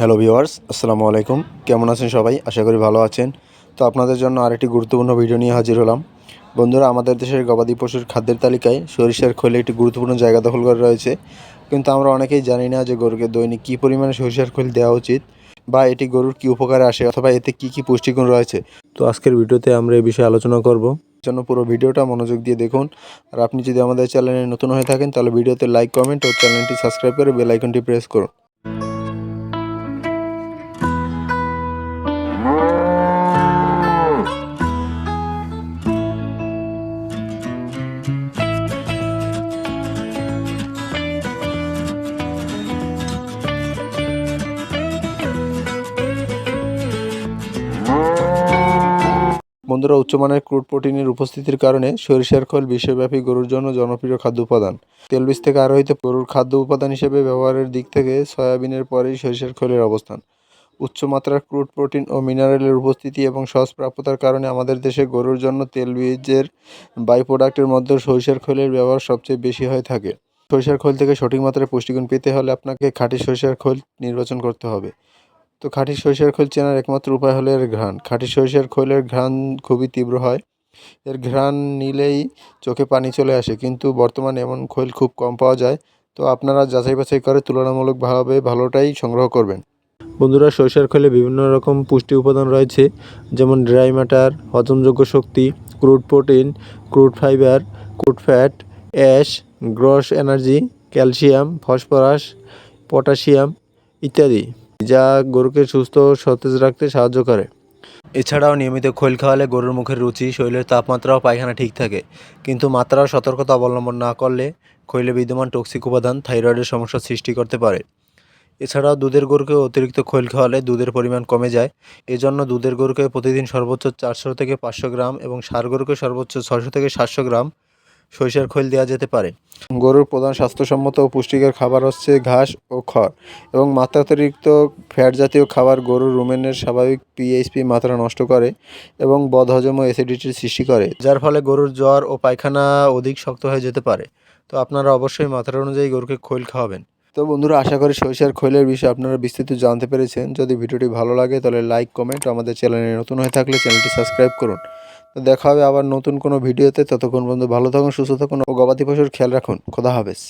Hello viewers আসসালামু আলাইকুম। কেমন আছেন সবাই? আশা করি ভালো আছেন। তো আপনাদের জন্য আরেকটি গুরুত্বপূর্ণ ভিডিও নিয়ে হাজির হলাম। বন্ধুরা, আমাদের দেশের গবাদি পশুর খাদ্যের তালিকায় সরিষার খোলে একটি গুরুত্বপূর্ণ জায়গা দখল করে রয়েছে। কিন্তু আমরা অনেকেই জানি না যে গরুকে দৈনিক কী পরিমাণে সরিষার খোল দেওয়া উচিত বা এটি গরুর কী উপকারে আসে অথবা এতে কী কী পুষ্টিগুণ রয়েছে। তো আজকের ভিডিওতে আমরা এই বিষয়ে আলোচনা করব। জন্য পুরো ভিডিওটা মনোযোগ দিয়ে দেখুন। আর আপনি যদি আমাদের চ্যানেলে নতুন হয়ে থাকেন, তাহলে ভিডিওতে লাইক, কমেন্ট ও চ্যানেলটি সাবস্ক্রাইব করে বেল আইকনটি প্রেস করুন। বন্ধুরা উচ্চমানের ক্রুড প্রোটিনের উপস্থিতির কারণে সরিষার খোল বিশ্বব্যাপী গরুর জন্য জনপ্রিয় খাদ্য উপাদান। তেলবীজ থেকে আরোহিত গরুর খাদ্য উপাদান হিসেবে ব্যবহারের দিক থেকে সয়াবিনের পরেই সরিষার খোলের অবস্থান। উচ্চমাত্রার ক্রুড প্রোটিন ও মিনারেলের উপস্থিতি এবং সহজ প্রাপ্যতার কারণে আমাদের দেশে গরুর জন্য তেলবীজের বাই প্রোডাক্টের মধ্যে সরিষার খোলের ব্যবহার সবচেয়ে বেশি হয়ে থাকে। সরিষার খোল থেকে সঠিক মাত্রায় পুষ্টিগুণ পেতে হলে আপনাকে খাঁটি সরিষার খোল নির্বাচন করতে হবে। তো খাঁটি সরিষার খোল চেনার একমাত্র উপায় হলো এর ঘ্রাণ। খাঁটি সরিষার খোলের ঘ্রাণ খুবই তীব্র হয়। এর ঘ্রাণ নিলেই চোখে পানি চলে আসে, কিন্তু বর্তমানে এমন খোল খুব কম পাওয়া যায়। তো আপনারা যাচাই বাছাই করে তুলনামূলকভাবে ভালোটাই সংগ্রহ করবেন। বন্ধুরা, সরিষার খোলে বিভিন্ন রকম পুষ্টি উপাদান রয়েছে, যেমন ড্রাই ম্যাটার, হজমযোগ্য শক্তি, crude protein, crude fibre, crude fat, ash, gross energy, calcium, phosphorus, potassium ইত্যাদি। যা গরুকে সুস্থ ও সতেজ রাখতে সাহায্য করে। এছাড়াও নিয়মিত খোল খাওয়ালে গরুর মুখের রুচি, শরীরের তাপমাত্রা ও পায়খানা ঠিক থাকে। কিন্তু মাত্রা সতর্কতা অবলম্বন না করলে খৈলে বিদ্যমান টক্সিক উপাদান থাইরয়েডের সমস্যা সৃষ্টি করতে পারে। এছাড়াও দুধের গরুকে অতিরিক্ত খৈল খাওয়ালে দুধের পরিমাণ কমে যায়। এজন্য দুধের গরুকে প্রতিদিন সর্বোচ্চ চারশো থেকে পাঁচশো গ্রাম এবং সার গরুকে সর্বোচ্চ ছয়শো থেকে সাতশো গ্রাম সরিষার খৈল দেওয়া যেতে পারে। গরুর প্রধান স্বাস্থ্যসম্মত ও পুষ্টিকর খাবার হচ্ছে ঘাস ও খড় এবং মাত্রাতিরিক্ত ফ্যাট জাতীয় খাবার গরুর রুমেনের স্বাভাবিক পিএইচপি মাত্রা নষ্ট করে এবং বদহজম ও অ্যাসিডিটির সৃষ্টি করে, যার ফলে গরুর জ্বর ও পায়খানা অধিক শক্ত হয়ে যেতে পারে। তো আপনারা অবশ্যই মাত্রা অনুযায়ী গরুকে খৈল খাওয়াবেন। তো বন্ধুরা, আশা করি সরিষার খৈলের বিষয়ে আপনারা বিস্তৃত জানতে পেরেছেন। যদি ভিডিওটি ভালো লাগে, তাহলে লাইক কমেন্ট আমাদের চ্যানেলে নতুন হয়ে থাকলে চ্যানেলটি সাবস্ক্রাইব করুন। দেখা হবে আবার নতুন কোনো ভিডিওতে। ততক্ষণ পর্যন্ত ভালো থাকুন, সুস্থ থাকুন ও গবাদি পশুর খেয়াল রাখুন। খোদা হাফেজ।